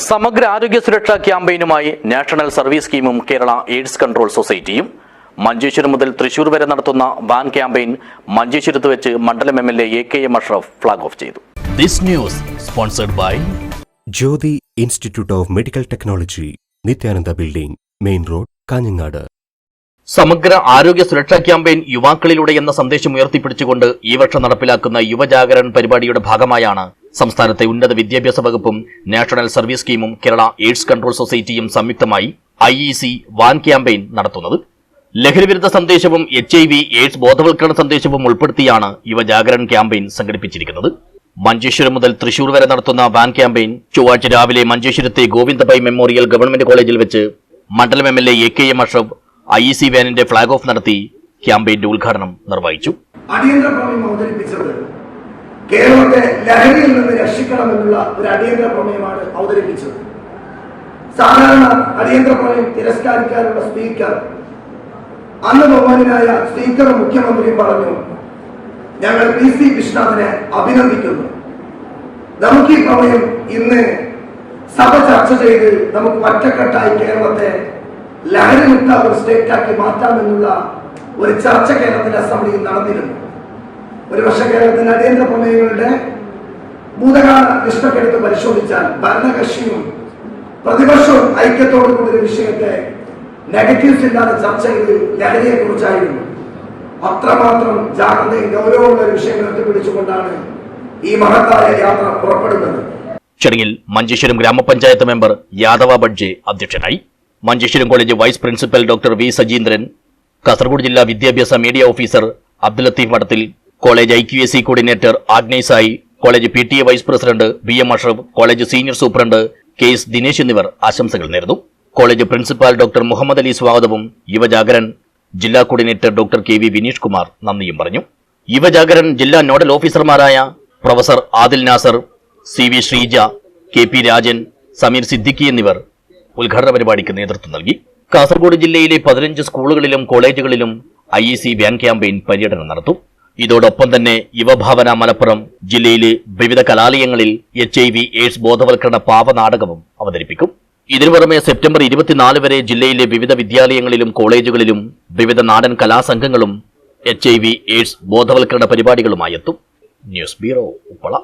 സമഗ്ര ആരോഗ്യ സുരക്ഷാ ക്യാമ്പയിനുമായി നാഷണൽ സർവീസ് സ്കീമും കേരള എയ്ഡ്സ് കൺട്രോൾ സൊസൈറ്റിയും മഞ്ചേശ്വരം മുതൽ തൃശൂർ വരെ നടത്തുന്ന വാൻ ക്യാമ്പയിൻ മഞ്ചേശ്വരത്ത് വെച്ച് മണ്ഡലം M L A K M Ashraf flag off ചെയ്തു. This news sponsored by Jyothi institute of medical technology Nithyananda building main road Kanhangad. സമഗ്ര ആരോഗ്യ സുരക്ഷാ ക്യാമ്പയിൻ യുവാക്കളിലൂടെ എന്ന സന്ദേശം ഉയർത്തിപ്പിടിച്ചുകൊണ്ട് ഈ വർഷം നടപ്പിലാക്കുന്ന യുവജാഗരൺ പരിപാടിയുടെ ഭാഗമായാണ് സംസ്ഥാനത്തെ ഉന്നത വിദ്യാഭ്യാസ വകുപ്പും നാഷണൽ സർവീസ് സ്കീമും കേരള എയ്ഡ്സ് കൺട്രോൾ സൊസൈറ്റിയും സംയുക്തമായി I E C van campaign നടത്തുന്നത്. ലഹരിവിരുദ്ധ സന്ദേശവും എച്ച് ഐ വി എയ്ഡ്സ് ബോധവൽക്കരണ സന്ദേശവും ഉൾപ്പെടുത്തിയാണ് യുവജാഗരൺ ക്യാമ്പയിൻ സംഘടിപ്പിച്ചിരിക്കുന്നത്. മഞ്ചേശ്വരം മുതൽ തൃശൂർ വരെ നടത്തുന്ന വാൻ ക്യാമ്പയിൻ ചൊവ്വാഴ്ച രാവിലെ മഞ്ചേശ്വരത്തെ ഗോവിന്ദഭായ് മെമ്മോറിയൽ ഗവൺമെന്റ് കോളേജിൽ വെച്ച് മണ്ഡലം M L A K M Ashraf I E C വാനിന്റെ flag off നടത്തി ക്യാമ്പയിന്റെ ഉദ്ഘാടനം നിർവഹിച്ചു. അടിയന്തര പ്രമേയം അവതരിപ്പിച്ചത് കേരളത്തെ ലഹരിയിൽ നിന്ന് രക്ഷിക്കണമെന്നുള്ള ഒരു അടിയന്തര പ്രമേയമാണ് അവതരിപ്പിച്ചത്. സാധാരണ അടിയന്തര പ്രമേയം തിരസ്കരിക്കാനുള്ള സ്പീക്കർ അന്ന് ബഹുമാനായ സ്പീക്കറും മുഖ്യമന്ത്രിയും പറഞ്ഞു ഞങ്ങൾ പി സി വിശ്വനാഥിനെ അഭിനന്ദിക്കുന്നു. നമുക്ക് ഈ പ്രമേയം ഇന്ന് സഭ ചർച്ച ചെയ്ത് നമുക്ക് ഒറ്റക്കെട്ടായി കേരളത്തെ ലഹരിമുക്ത ഒരു സ്റ്റേറ്റാക്കി മാറ്റാമെന്നുള്ള ഒരു ചർച്ച കേരളത്തിന്റെ അസംബ്ലിയിൽ നടന്നിരുന്നു. ഒരുപക്ഷെ കേരളത്തിന്റെ അടിയന്തര പ്രമേയങ്ങളുടെ ഭൂതകാല നിഷ്ഠക്കെടുത്ത് പരിശോധിച്ചാൽ ഭരണകക്ഷിയും പ്രതിപക്ഷവും ഐക്യത്തോടു കൂടി ഒരു വിഷയത്തെ നെഗറ്റീവ്സ് ഇല്ലാതെ ചർച്ച ചെയ്ത് ലഹരിയെ കുറിച്ചായിരുന്നു. അത്രമാത്രം ജാഗ്രതയും ഗൗരവമുള്ള ഒരു വിഷയം ഉയർത്തിപ്പിടിച്ചുകൊണ്ടാണ് ഈ മഹത്തായ യാത്ര പുറപ്പെടുന്നത്. ചടങ്ങിൽ മഞ്ചേശ്വരം ഗ്രാമപഞ്ചായത്ത് മെമ്പർ യാദവ ബഡ്ജെ അധ്യക്ഷനായി. Manjeshwaram college vice principal doctor V Sajeendran Kasaragod ജില്ലാ വിദ്യാഭ്യാസ media officer Abdul Latheef Madathil college I Q S C coordinator ആഗ്നേസായി college P T A vice president B M Ashraf college senior superintendent K S Dinesh എന്നിവർ ആശംസകൾ നേർന്നു college principal doctor Muhammad Ali സ്വാഗതവും യുവജാഗരൻ ജില്ലാ coordinator doctor K V Vineesh Kumar നന്ദിയും പറഞ്ഞു. യുവജാഗരൻ ജില്ലാ nodal ഓഫീസർമാരായ professor Adil Nasar C V Sreeja K P Rajan Sameer Siddiqui എന്നിവർ ഉദ്ഘാടന പരിപാടിക്ക് നേതൃത്വം നൽകി. കാസർഗോഡ് ജില്ലയിലെ പതിനഞ്ച് സ്കൂളുകളിലും കോളേജുകളിലും I E C van campaign പര്യടനം നടത്തും. ഇതോടൊപ്പം തന്നെ യുവഭാവന മലപ്പുറം ജില്ലയിലെ വിവിധ കലാലയങ്ങളിൽ എച്ച് ഐ വി എയ്ഡ്സ് ബോധവൽക്കരണ പാവനാടകവും അവതരിപ്പിക്കും. ഇതിനു പുറമെ സെപ്റ്റംബർ ഇരുപത്തിനാല് വരെ ജില്ലയിലെ വിവിധ വിദ്യാലയങ്ങളിലും കോളേജുകളിലും വിവിധ നാടൻ കലാസംഘങ്ങളും എച്ച് ഐ വി എയ്ഡ്സ് ബോധവൽക്കരണ പരിപാടികളുമായി എത്തും. News bureau Uppala.